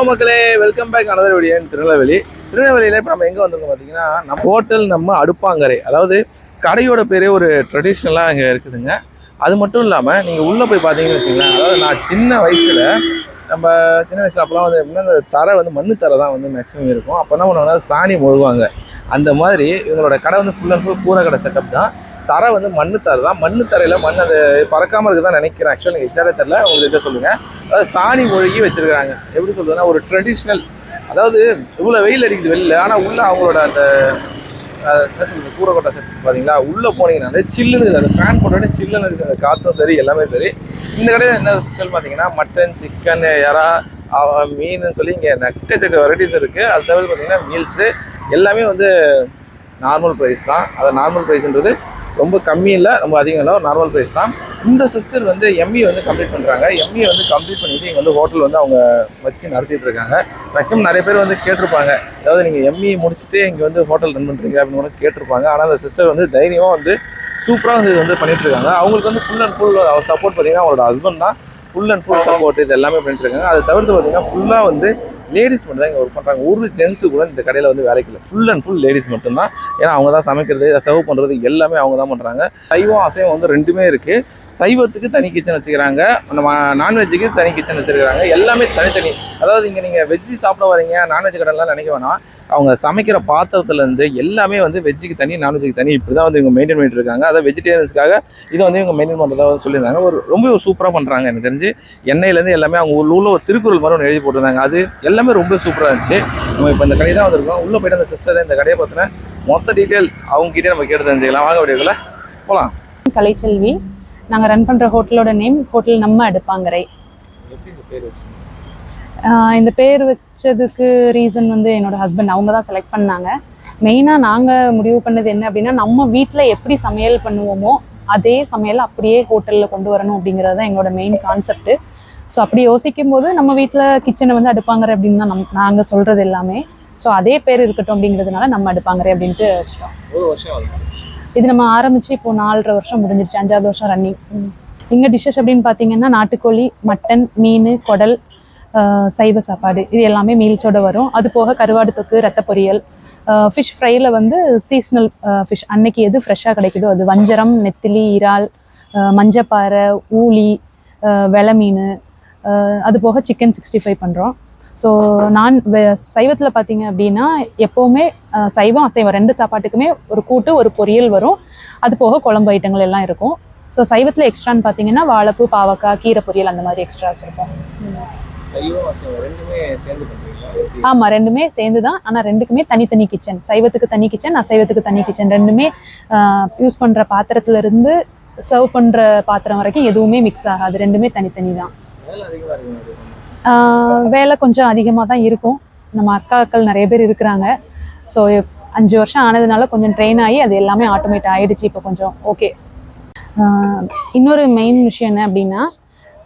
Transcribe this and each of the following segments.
Hello மக்களே welcome back another video Tirunelveli. திருநெல்வேலியில் இப்போ நம்ம எங்கே வந்திருக்கோம் பார்த்தீங்கன்னா நம்ம ஹோட்டல் நம்ம அடுப்பாங்கரை. அதாவது கடையோட பேரே ஒரு ட்ரெடிஷ்னலாக இங்கே இருக்குதுங்க. அது மட்டும் இல்லாமல் நீங்கள் உள்ளே போய் பார்த்தீங்கன்னு வச்சுங்களேன் அதாவது நான் சின்ன வயசில் நம்ம சின்ன வயசில் அப்போலாம் வந்து எப்படின்னா அந்த தரை வந்து மண்ணு தரை தான் வந்து மேக்ஸிமம் இருக்கும். அப்போ என்ன பண்ணுவாங்க சாணி மொழுவாங்க அந்த மாதிரி இவங்களோட கடை வந்து ஃபுல் அண்ட் ஃபுல் கூரை கடை செட்டப் தான். தரை வந்து மண்ணு தரை தான். மண்ணு தரையில் மண் அது பறக்காமல் இருக்க தான் நினைக்கிறேன் ஆக்சுவலாக நீங்கள் எச்சாரே தெரில உங்களுக்கு எதாவது சொல்லுங்கள் அதாவது சாணி மொழுகி வச்சுருக்காங்க எப்படி சொல்றதுன்னா ஒரு ட்ரெடிஷ்னல் அதாவது இவ்வளோ வெயில் அடிக்குது வெளியில். ஆனால் உள்ளே அவங்களோட அந்த என்ன சொல்றது கூரக்கோட்டை செட் பார்த்தீங்களா உள்ளே போனீங்கன்னா சில்லுன்னு இருக்குது. அந்த ஃபேன் போட்டோடனே சில்லுன்னு இருக்குது. அந்த காற்றும் சரி எல்லாமே சரி. இந்த கடையில் என்ன ஸ்பெஷல் பார்த்தீங்கன்னா மட்டன் சிக்கன் எறா மீன் சொல்லி இங்கே நெக்கச்சக்க வெரைட்டிஸ் இருக்குது அது தவிர பார்த்தீங்கன்னா மீல்ஸு எல்லாமே வந்து நார்மல் ப்ரைஸ் தான். அதை நார்மல் ப்ரைஸ்ன்றது ரொம்ப கம்மி இல்லை ரொம்ப அதிகம் இல்லை நார்மல் ப்ரைஸ் தான். இந்த சிஸ்டர் வந்து எம்இ வந்து கம்ப்ளீட் பண்ணுறாங்க எம்இ வந்து கம்ப்ளீட் பண்ணிவிட்டு இங்கே வந்து ஹோட்டல் வந்து அவங்க வச்சு நடத்திட்டு இருக்காங்க. மேக்ஸிமம் நிறைய பேர் வந்து கேட்டிருப்பாங்க. அதாவது நீங்கள் எம்இ முடிச்சுட்டு இங்கே வந்து ஹோட்டல் ரன் பண்ணுறீங்க அப்படின்னு கூட கேட்டிருப்பாங்க. ஆனால் அந்த சிஸ்டர் வந்து தைரியமாக வந்து சூப்பராக வந்து இது வந்து பண்ணிகிட்ருக்காங்க இருக்காங்க. அவங்களுக்கு வந்து ஃபுல் அண்ட் ஃபுல் சப்போர்ட் பார்த்தீங்கன்னா அவங்களோட ஹஸ்பண்ட் தான். ஃபுல் அண்ட் ஃபுல் சப்போர்ட் இது எல்லாமே பண்ணிட்டு இருக்காங்க. அதை தவிர்த்து பார்த்தீங்கன்னா ஃபுல்லாக வந்து லேடிஸ் மட்டும் தான் இங்கே ஒர்க் பண்ணுறாங்க ஒரு ஜென்ஸு கூட இந்த கடையில் வந்து வேலைக்கு இல்லை. ஃபுல் அண்ட் ஃபுல் லேடிஸ் மட்டும்தான். ஏன்னா அவங்க தான் சமைக்கிறது சர்வ் பண்ணுறது எல்லாமே அவங்க தான் பண்ணுறாங்க சைவம் அசைவம் வந்து ரெண்டுமே இருக்குது சைவத்துக்கு தனி கிச்சன் வச்சுக்கிறாங்க. நம்ம நான்வெஜ்ஜுக்கு தனி கிச்சன் வச்சுருக்காங்க எல்லாமே தனித்தனி. அதாவது இங்கே நீங்கள் வெஜ்ஜு சாப்பிட வரீங்க நான்வெஜ் கடைலாம் நினைக்க வேணாம். அவங்க சமைக்கிற பாத்திரத்துலேருந்து எல்லாமே வந்து வெஜ்ஜுக்கு தனி நான்வெஜ்ஜுக்கு தனி. இப்படி தான் வந்து இவங்க மெயின்டைன் பண்ணிட்டு இருக்காங்க. அதாவது வெஜிடேரியன்ஸ்க்காக இதை வந்து இவங்க மெயின்டைன் பண்ணுறதா சொல்லியிருந்தாங்க. ஒரு ரொம்ப சூப்பராக பண்ணுறாங்க எனக்கு தெரிஞ்சு. எண்ணெயிலேருந்து எல்லாமே அவங்க உள்ள ஒரு திருக்குறள் மாதிரி ஒன்று எழுதி போட்டிருந்தாங்க. அது எல்லாமே ரொம்ப சூப்பராக இருந்துச்சு. நம்ம இப்போ இந்த கடை தான் வந்திருக்கோம். உள்ளே போயிட்டு அந்த சிஸ்டர் இந்த கடையை பார்த்தோன்னா மொத்த டீட்டெயில் அவங்க கிட்டே நம்ம கேட்டு தெரிஞ்சுக்கலாம். வாங்க வீடியோக்குள்ள போகலாம் கலைச்செல்வி. நாங்கள் ரன் பண்ணுற ஹோட்டலோட நேம் ஹோட்டல் நம்ம அடுப்பாங்கரை. எப்படி இந்த பேர் வச்சு ஆஹ் இந்த பேர் வச்சதுக்கு ரீசன் வந்து என்னோட ஹஸ்பண்ட் அவங்க தான் செலக்ட் பண்ணாங்க. மெயினாக நாங்கள் முடிவு பண்ணது என்ன அப்படின்னா நம்ம வீட்டில் எப்படி சமையல் பண்ணுவோமோ அதே சமையல் அப்படியே ஹோட்டலில் கொண்டு வரணும் அப்படிங்கிறது தான் எங்களோட மெயின் கான்செப்ட் ஸோ அப்படி யோசிக்கும் போது நம்ம வீட்டில் கிச்சனை வந்து அடுப்பாங்கரை அப்படின்னு தான் நம் நாங்கள் சொல்கிறது எல்லாமே. ஸோ அதே பேர் இருக்கட்டும் அப்படிங்கிறதுனால நம்ம அடுப்பாங்கரை அப்படின்ட்டு வச்சிட்டோம். இது நம்ம ஆரம்பிச்சு இப்போ நாலரை வருஷம் முடிஞ்சிருச்சு. அஞ்சாவது வருஷம் ரன்னிங் இங்கே டிஷ்ஷஸ் அப்படின்னு பார்த்தீங்கன்னா நாட்டுக்கோழி மட்டன் மீன் குடல் சைவ சாப்பாடு இது எல்லாமே மீல்ஸோட வரும். அது போக கருவாடு தொக்கு ரத்த பொரியல் ஃபிஷ் ஃப்ரையில் வந்து சீஸ்னல் ஃபிஷ் அன்னைக்கு எது ஃப்ரெஷ்ஷாக கிடைக்குதோ அது. வஞ்சரம் நெத்திலி இறால் மஞ்சப்பாறை ஊளி ஆஹ் வெலை மீன் அது போக சிக்கன் சிக்ஸ்டி ஃபைவ் பண்ணுறோம் ஸோ நான் சைவத்தில் பார்த்தீங்க அப்படின்னா எப்போவுமே சைவம் அசைவம் ரெண்டு சாப்பாட்டுக்குமே ஒரு கூட்டு ஒரு பொரியல் வரும். அது போக குழம்பு ஐட்டங்கள் எல்லாம் இருக்கும். ஸோ சைவத்தில் எக்ஸ்ட்ரான்னு பார்த்தீங்கன்னா வாழைப்பூ பாவக்காய் கீரை பொரியல் அந்த மாதிரி எக்ஸ்ட்ரா வச்சுருப்போம். ரெண்டுமே சேர்ந்து ஆமாம் ரெண்டுமே சேர்ந்து தான் ஆனால் ரெண்டுக்குமே தனித்தனி கிச்சன் சைவத்துக்கு தனி கிச்சன் அசைவத்துக்கு தனி கிச்சன் ரெண்டுமே யூஸ் பண்ணுற பாத்திரத்துலேருந்து சர்வ் பண்ணுற பாத்திரம் வரைக்கும் எதுவுமே மிக்ஸ் ஆகாது. ரெண்டுமே தனித்தனி தான் வேலை கொஞ்சம் அதிகமாக தான் இருக்கும். நம்ம அக்காக்கள் நிறைய பேர் இருக்கிறாங்க. ஸோ அஞ்சு வருஷம் ஆனதுனால கொஞ்சம் ட்ரெயின் ஆகி அது எல்லாமே ஆட்டோமேட் ஆயிடுச்சு. இப்போ கொஞ்சம் ஓகே இன்னொரு மெயின் விஷயம் என்ன அப்படின்னா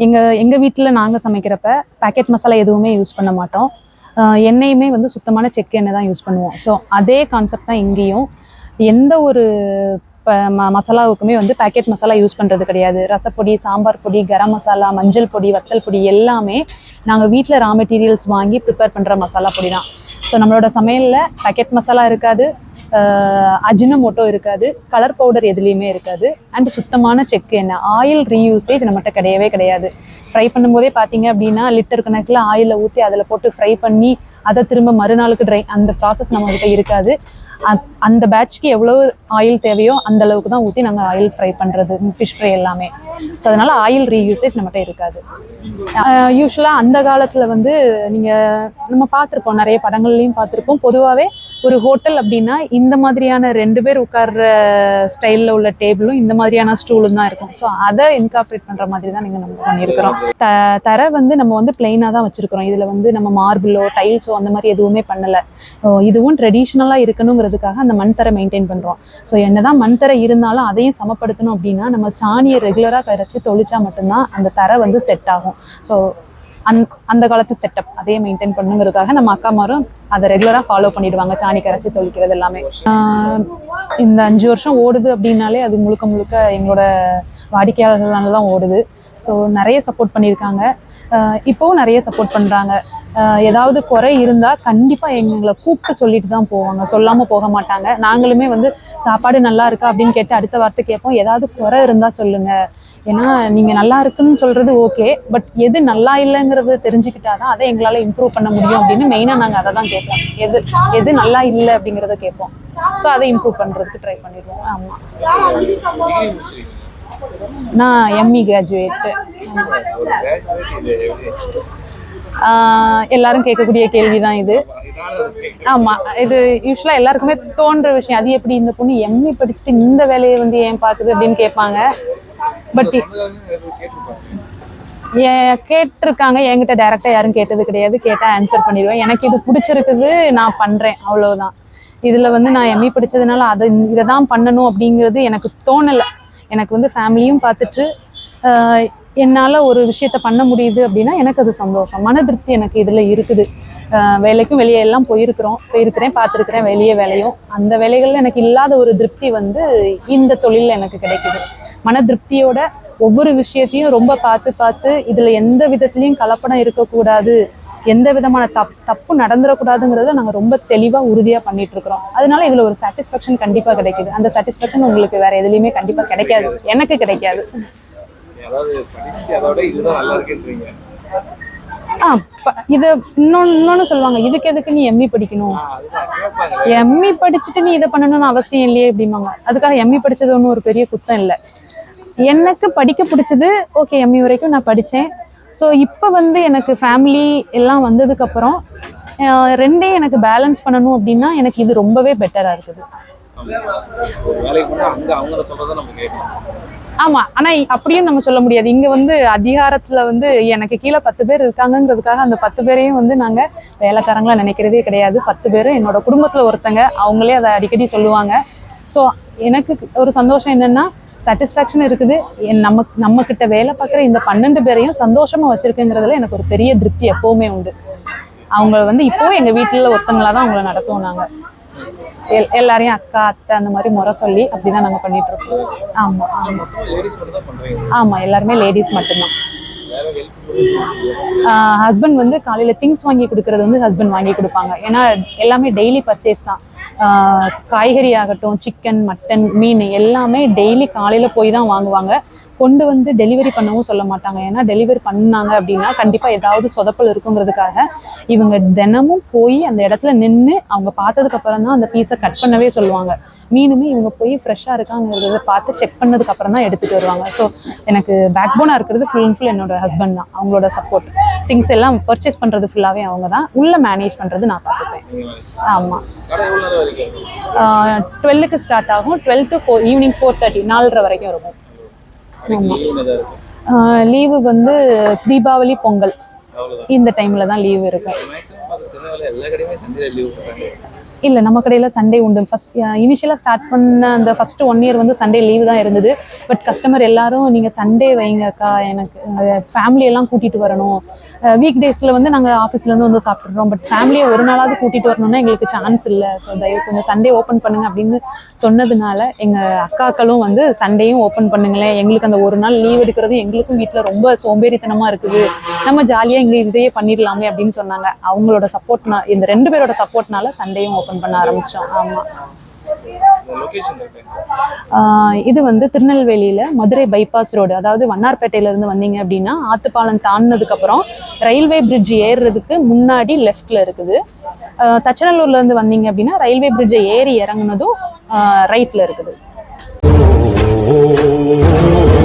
எங்கள் எங்கள் வீட்டில் நாங்கள் சமைக்கிறப்ப பேக்கெட் மசாலா எதுவுமே யூஸ் பண்ண மாட்டோம். எண்ணெயுமே வந்து சுத்தமான செக் எண்ணெய் தான் யூஸ் பண்ணுவோம். ஸோ அதே கான்செப்ட் தான் இங்கேயும். எந்த ஒரு ப ம மசாலாவுக்குமே வந்து பேக்கெட் மசாலா யூஸ் பண்ணுறது கிடையாது. ரசப்பொடி சாம்பார் பொடி கரம் மசாலா மஞ்சள் பொடி வத்தல் பொடி எல்லாமே நாங்கள் வீட்டில் ரா மெட்டீரியல்ஸ் வாங்கி ப்ரிப்பேர் பண்ணுற மசாலா பொடி தான். ஸோ நம்மளோட சமையலில் பேக்கெட் மசாலா இருக்காது அஜினமோட்டோ இருக்காது கலர் பவுடர் எதுலேயுமே இருக்காது. அண்ட் சுத்தமான செக் எண்ணெய் ஆயில் ரீயூசேஜ் நம்மகிட்ட கிடையவே கிடையாது. ஃப்ரை பண்ணும்போதே பார்த்தீங்க அப்படின்னா லிட்டர் கணக்கில் ஆயிலில் ஊற்றி அதில் போட்டு ஃப்ரை பண்ணி அதை திரும்ப மறுநாளுக்கு ட்ரை அந்த ப்ராசஸ் நம்மக்கிட்ட இருக்காது. அந்த பேட்ச்க்கு எவ்வளோ ஆயில் தேவையோ அந்த அளவுக்கு தான் ஊற்றி நாங்கள் ஆயில் ஃப்ரை பண்ணுறது ஃபிஷ் ஃப்ரை எல்லாமே. ஸோ அதனால் ஆயில் ரீயூசேஜ் நம்மகிட்ட இருக்காது. யூஸ்வலாக அந்த காலத்தில் வந்து நீங்கள் நம்ம பார்த்துருப்போம் நிறைய படங்கள்லையும் பார்த்துருப்போம். பொதுவாகவே ஒரு ஹோட்டல் அப்படின்னா இந்த மாதிரியான ரெண்டு பேர் உட்கார்ற ஸ்டைலில் உள்ள டேபிளும் இந்த மாதிரியான ஸ்டூலும் தான் இருக்கும். ஸோ அதை இன்கார்பரேட் பண்ணுற மாதிரி தான் நீங்கள் நம்ம பண்ணியிருக்கிறோம் த தரை வந்து நம்ம வந்து பிளெயினாக தான் வச்சுருக்கிறோம். இதில் வந்து நம்ம மார்பிளோ டைல்ஸோ அந்த மாதிரி எதுவுமே பண்ணலை. இதுவும் ட்ரெடிஷ்னலாக இருக்கணுங்கிறதுக்காக அந்த மண் தரை மெயின்டைன் பண்ணுறோம் ஸோ என்ன தான் மண் தரை இருந்தாலும் அதையும் சமப்படுத்தணும் அப்படின்னா நம்ம சாணியை ரெகுலராக கரைச்சி தொளிச்சா மட்டும்தான் அந்த தரை வந்து செட் ஆகும். ஸோ அந் அந்த காலத்து செட்டப் அதே மெயின்டைன் பண்ணுங்கிறதுக்காக நம்ம அக்காமாரும் அதை ரெகுலராக ஃபாலோ பண்ணிடுவாங்க. சாணி கரைச்சி தொழிக்கிறது எல்லாமே. இந்த அஞ்சு வருஷம் ஓடுது அப்படின்னாலே அது முழுக்க முழுக்க எங்களோட வாடிக்கையாளர்களால தான் ஓடுது. ஸோ நிறைய சப்போர்ட் பண்ணியிருக்காங்க. இப்போவும் நிறைய சப்போர்ட் பண்ணுறாங்க ஏதாவது குறை இருந்தால் கண்டிப்பாக எங்களை கூப்பிட்டு சொல்லிட்டு தான் போவாங்க. சொல்லாமல் போக மாட்டாங்க. நாங்களுமே வந்து சாப்பாடு நல்லா இருக்கா? அப்படின்னு கேட்டு அடுத்த வார்த்தை கேட்போம். ஏதாவது குறை இருந்தால் சொல்லுங்கள் ஏன்னா நீங்கள் நல்லா இருக்குன்னு சொல்கிறது ஓகே. பட் எது நல்லா இல்லைங்கிறது தெரிஞ்சுக்கிட்டாதான் அதை எங்களால் இம்ப்ரூவ் பண்ண முடியும் அப்படின்னு மெயினாக நாங்கள் அதை தான் கேட்போம். எது எது நல்லா இல்லை அப்படிங்கிறத கேட்போம். ஸோ அதை இம்ப்ரூவ் பண்ணுறதுக்கு ட்ரை பண்ணிடுவோம். ஆமாம் நான் E எம்இ கிராஜுவேட்டு எப்படி? எல்லாரும் கேட்கக்கூடிய கேள்வி தான் இது. ஆமாம் இது யூஸ்வலாக எல்லாருக்குமே தோன்ற விஷயம். அது எப்படி இந்த பொண்ணு எம்இ படிச்சுட்டு இந்த வேலையை வந்து ஏன் பார்க்குது அப்படின்னு கேட்பாங்க. பட். ஏன் கேட்டிருக்காங்க? என்கிட்ட டைரெக்டாக யாரும் கேட்டது கிடையாது. கேட்டால் ஆன்சர் பண்ணிடுவேன். எனக்கு இது பிடிச்சிருக்குது நான் பண்ணுறேன் அவ்வளவுதான். இதில் வந்து நான் எம்இ படித்ததுனால அதை இதை தான் பண்ணணும் அப்படிங்கிறது எனக்கு தோணலை. எனக்கு வந்து ஃபேமிலியும் பார்த்துட்டு என்னால் ஒரு விஷயத்த பண்ண முடியுது அப்படின்னா எனக்கு அது சந்தோஷம். மன திருப்தி எனக்கு இதில் இருக்குது. வேலைக்கும் வெளியே எல்லாம் போயிருக்கிறோம். போயிருக்கிறேன் பார்த்துருக்கிறேன் வெளியே வேலையும். அந்த வேலைகளில் எனக்கு இல்லாத ஒரு திருப்தி வந்து இந்த தொழிலில் எனக்கு கிடைக்குது. மன திருப்தியோட ஒவ்வொரு விஷயத்தையும் ரொம்ப பார்த்து பார்த்து இதில் எந்த விதத்துலையும் கலப்படம் இருக்கக்கூடாது. எந்த விதமான தப் தப்பு நடந்துடக்கூடாதுங்கிறத நாங்கள் ரொம்ப தெளிவாக உறுதியாக பண்ணிட்டு இருக்கிறோம் அதனால இதில் ஒரு சாட்டிஸ்ஃபேக்ஷன் கண்டிப்பாக கிடைக்குது. அந்த சாட்டிஸ்ஃபேக்ஷன் உங்களுக்கு வேற எதுலேயுமே கண்டிப்பாக கிடைக்காது. எனக்கு கிடைக்காது. ஆ இதை இன்னொன்று இன்னொன்று சொல்லுவாங்க இதுக்கு எதுக்கு நீ எம்இ படிக்கணும்? அதுதான் கேட்பாங்க எம்இ படிச்சுட்டு நீ இதை பண்ணணும்னு அவசியம் இல்லையே அப்படிம்பாங்க. அதுக்காக எம்இ படிச்சது ஒன்றும் ஒரு பெரிய குத்தம் இல்லை. எனக்கு படிக்க பிடிச்சது ஓகே எம்இ வரைக்கும் நான் படித்தேன் ஸோ இப்போ வந்து எனக்கு ஃபேமிலி எல்லாம் வந்ததுக்கப்புறம் ரெண்டையும் எனக்கு பேலன்ஸ் பண்ணணும் அப்படின்னா எனக்கு இது ரொம்பவே பெட்டராக இருக்குது. ஆமா. ஆனால் அப்படியும் நம்ம சொல்ல முடியாது. இங்கே வந்து அதிகாரத்தில் வந்து எனக்கு கீழே பத்து பேர் இருக்காங்கங்கிறதுக்காக அந்த பத்து பேரையும் வந்து நாங்கள் வேலைக்காரங்களா நினைக்கிறதே கிடையாது. பத்து பேர் என்னோட குடும்பத்தில் ஒருத்தங்க. அவங்களே அதை அடிக்கடி சொல்லுவாங்க. ஸோ எனக்கு ஒரு சந்தோஷம் என்னென்னா சாட்டிஸ்ஃபேக்ஷன் இருக்குது. என் நம்ம நம்ம கிட்ட வேலை பார்க்குற இந்த பன்னெண்டு பேரையும் சந்தோஷமா வச்சிருக்குங்கிறதுல எனக்கு ஒரு பெரிய திருப்தி எப்பவுமே உண்டு. அவங்க வந்து இப்போ எங்க வீட்டில் ஒருத்தங்களா தான் அவங்கள நடத்துவோம் நாங்க. எல் எல்லாரையும் அக்கா அத்தை அந்த மாதிரி முறை சொல்லி அப்படிதான் நாங்க பண்ணிட்டு இருக்கோம். ஆமா ஆமா. ஆமா எல்லாருமே லேடிஸ் மட்டும்தான். ஹஸ்பண்ட் வந்து காலையில் திங்ஸ் வாங்கி கொடுக்கறது வந்து ஹஸ்பண்ட் வாங்கி கொடுப்பாங்க. ஏன்னா எல்லாமே டெய்லி பர்ச்சேஸ் தான். காய்கறி ஆகட்டும் சிக்கன் மட்டன் மீன் எல்லாமே டெய்லி காலையில் போய் தான் வாங்குவாங்க. கொண்டு வந்து டெலிவரி பண்ணவும் சொல்ல மாட்டாங்க. ஏன்னா டெலிவரி பண்ணாங்க அப்படின்னா கண்டிப்பாக ஏதாவது சொதப்பல் இருக்குங்கிறதுக்காக இவங்க தினமும் போய் அந்த இடத்துல நின்று அவங்க பார்த்ததுக்கு அப்புறம் தான் அந்த பீஸை கட் பண்ணவே சொல்லுவாங்க. மீனுமே இவங்க போய் ஃப்ரெஷ்ஷாக இருக்காங்கிறத பார்த்து செக் பண்ணதுக்கு அப்புறம் தான் எடுத்துகிட்டு வருவாங்க. ஸோ எனக்கு பேக் போனாக இருக்கிறது ஃபுல் அண்ட் ஃபுல் என்னோட ஹஸ்பண்ட் தான். அவங்களோட சப்போர்ட் திங்ஸ் எல்லாம் பர்ச்சேஸ் பண்ணுறது ஃபுல்லாகவே அவங்க தான். உள்ளே மேனேஜ் பண்ணுறது நான் பார்த்துப்பேன். ஆமாம்? டுவெல்லுக்கு ஸ்டார்ட் ஆகும். Twelve to four evening four thirty நாலரை வரைக்கும் இருக்கும். இருக்கும் லீவு வந்து தீபாவளி பொங்கல். இந்த டைமில் தான் லீவு இருக்கும் இல்லை நம்ம கடையில் சண்டே உண்டு. ஃபஸ்ட் இனிஷியலாக ஸ்டார்ட் பண்ண அந்த ஃபஸ்ட்டு ஒன் இயர் வந்து சண்டே லீவு தான் இருந்தது. பட் கஸ்டமர் எல்லாரும் நீங்கள் சண்டே வைங்கக்கா எனக்கு ஃபேமிலி எல்லாம் கூட்டிகிட்டு வரணும். வீக் டேஸில் வந்து நாங்கள் ஆஃபீஸ்லேருந்து வந்து சாப்பிட்றோம் பட் ஃபேமிலியை ஒரு நாளாவது கூட்டிகிட்டு வரணும்னா எங்களுக்கு சான்ஸ் இல்லை. ஸோ தயவு கொஞ்சம் சண்டே ஓப்பன் பண்ணுங்க அப்படின்னு சொன்னதுனால எங்கள் அக்காக்களும் வந்து சண்டேயும் ஓப்பன் பண்ணுங்களேன். எங்களுக்கு அந்த ஒரு நாள் லீவ் எடுக்கிறது எங்களுக்கும் வீட்டில் ரொம்ப சோம்பேறித்தனமாக இருக்குது. நம்ம ஜாலியாக இங்கே இதையே பண்ணிடலாமே அப்படின்னு சொன்னாங்க. அவங்களோட சப்போர்ட்னா இந்த ரெண்டு பேரோட சப்போர்ட்னால சண்டேயும் ஓப்பன் பண்ண ஆரம்பித்தோம் ஆமாம் இந்த லொகேஷன் இருக்கு ஆஹ் இது வந்து திருநெல்வேலியில் மதுரை பைபாஸ் ரோடு அதாவது வண்ணார்பேட்டையில இருந்து வந்தீங்க அப்படின்னா ஆத்துப்பாலம் தாண்டினதுக்கு அப்புறம் ரயில்வே பிரிட்ஜ் ஏறுறதுக்கு முன்னாடி லெஃப்ட்ல இருக்குது ஆஹ் தச்சநல்லூர்ல இருந்து வந்தீங்க அப்படின்னா ரயில்வே பிரிட்ஜை ஏறி இறங்குனதும் ரைட்ல இருக்குது oh